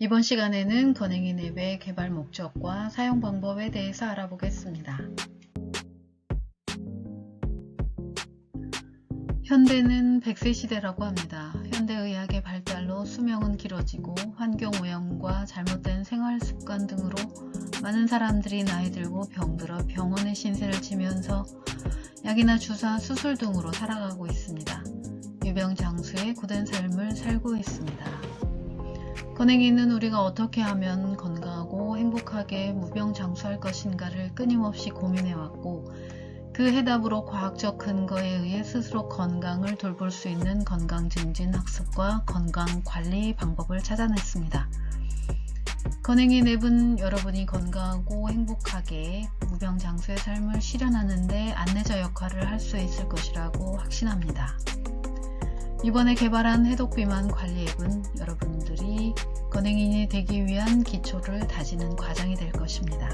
이번 시간에는 건행인 앱의 개발 목적과 사용 방법에 대해서 알아보겠습니다. 현대는 100세 시대라고 합니다. 현대의학의 발달로 수명은 길어지고 환경 오염과 잘못된 생활 습관 등으로 많은 사람들이 나이 들고 병들어 병원의 신세를 지면서 약이나 주사, 수술 등으로 살아가고 있습니다. 유병장수의 고된 삶을 살고 있습니다. 건행이는 우리가 어떻게 하면 건강하고 행복하게 무병장수할 것인가를 끊임없이 고민해왔고 그 해답으로 과학적 근거에 의해 스스로 건강을 돌볼 수 있는 건강 증진 학습과 건강 관리 방법을 찾아냈습니다. 건행이 앱은 여러분이 건강하고 행복하게 무병장수의 삶을 실현하는데 안내자 역할을 할 수 있을 것이라고 확신합니다. 이번에 개발한 해독비만 관리 앱은 여러분들이 건행인이 되기 위한 기초를 다지는 과정이 될 것입니다.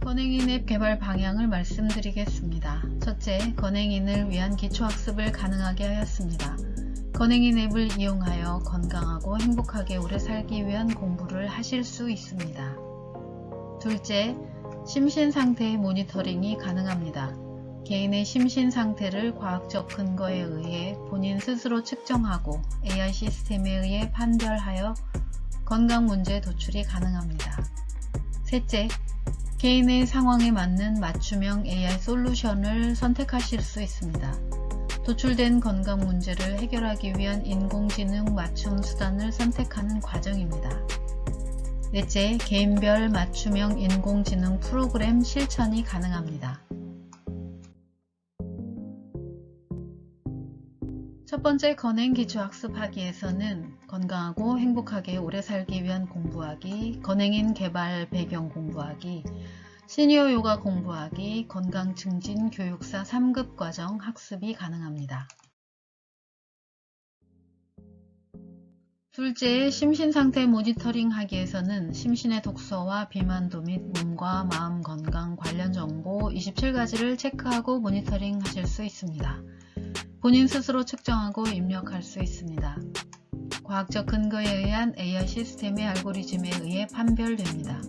건행인 앱 개발 방향을 말씀드리겠습니다. 첫째, 건행인을 위한 기초학습을 가능하게 하였습니다. 건행인 앱을 이용하여 건강하고 행복하게 오래 살기 위한 공부를 하실 수 있습니다. 둘째, 심신 상태의 모니터링이 가능합니다. 개인의 심신 상태를 과학적 근거에 의해 본인 스스로 측정하고 AI 시스템에 의해 판별하여 건강 문제 도출이 가능합니다. 셋째, 개인의 상황에 맞는 맞춤형 AI 솔루션을 선택하실 수 있습니다. 도출된 건강 문제를 해결하기 위한 인공지능 맞춤 수단을 선택하는 과정입니다. 넷째, 개인별 맞춤형 인공지능 프로그램 실천이 가능합니다. 첫 번째 건행 기초 학습하기에서는 건강하고 행복하게 오래 살기 위한 공부하기, 건행인 개발 배경 공부하기, 시니어 요가 공부하기, 건강 증진 교육사 3급 과정 학습이 가능합니다. 둘째, 심신상태 모니터링 하기에서는 심신의 독서와 비만도 및 몸과 마음 건강 관련 정보 27가지를 체크하고 모니터링 하실 수 있습니다. 본인 스스로 측정하고 입력할 수 있습니다. 과학적 근거에 의한 AI 시스템의 알고리즘에 의해 판별됩니다.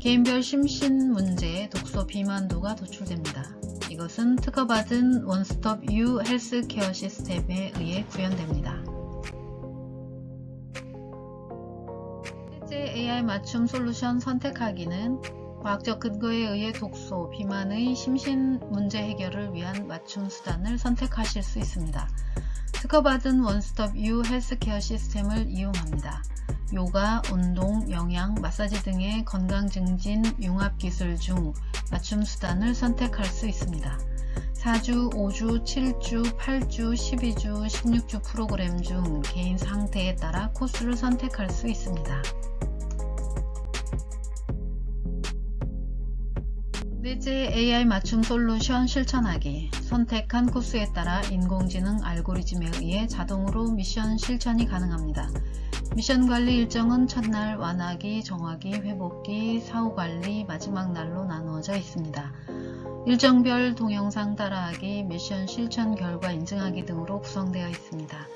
개인별 심신 문제, 독소 비만도가 도출됩니다. 이것은 특허받은 원스톱 U 헬스케어 시스템에 의해 구현됩니다. 실제 AI 맞춤 솔루션 선택하기는 과학적 근거에 의해 독소, 비만의 심신 문제 해결을 위한 맞춤 수단을 선택하실 수 있습니다. 특허받은 원스톱 U 헬스케어 시스템을 이용합니다. 요가, 운동, 영양, 마사지 등의 건강 증진 융합 기술 중 맞춤 수단을 선택할 수 있습니다. 4주, 5주, 7주, 8주, 12주, 16주 프로그램 중 개인 상태에 따라 코스를 선택할 수 있습니다. 넷째 AI 맞춤 솔루션 실천하기 선택한 코스에 따라 인공지능 알고리즘에 의해 자동으로 미션 실천이 가능합니다. 미션 관리 일정은 첫날 완하기, 정하기, 회복기, 사후 관리, 마지막 날로 나누어져 있습니다. 일정별 동영상 따라하기, 미션 실천 결과 인증하기 등으로 구성되어 있습니다.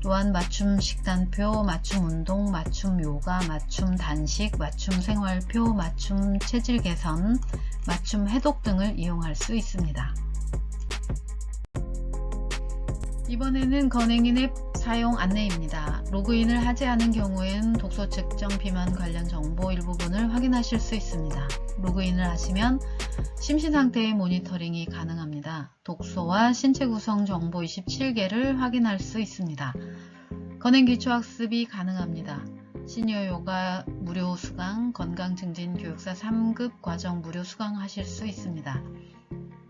또한 맞춤 식단표, 맞춤 운동, 맞춤 요가, 맞춤 단식, 맞춤 생활표, 맞춤 체질 개선, 맞춤 해독 등을 이용할 수 있습니다. 이번에는 건행인 앱 사용 안내입니다. 로그인을 하지 않은 경우엔 독소 측정 비만 관련 정보 일부분을 확인하실 수 있습니다. 로그인을 하시면 심신 상태의 모니터링이 가능합니다. 독소와 신체 구성 정보 27개를 확인할 수 있습니다. 건행 기초 학습이 가능합니다. 시니어 요가 무료 수강, 건강 증진 교육사 3급 과정 무료 수강하실 수 있습니다.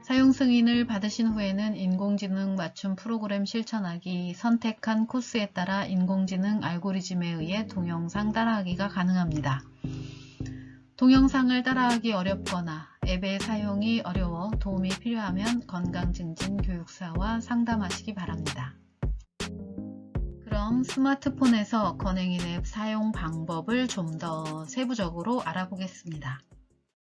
사용 승인을 받으신 후에는 인공지능 맞춤 프로그램 실천하기, 선택한 코스에 따라 인공지능 알고리즘에 의해 동영상 따라하기가 가능합니다. 동영상을 따라하기 어렵거나 앱의 사용이 어려워 도움이 필요하면 건강증진 교육사와 상담하시기 바랍니다. 그럼 스마트폰에서 건행인 앱 사용 방법을 좀 더 세부적으로 알아보겠습니다.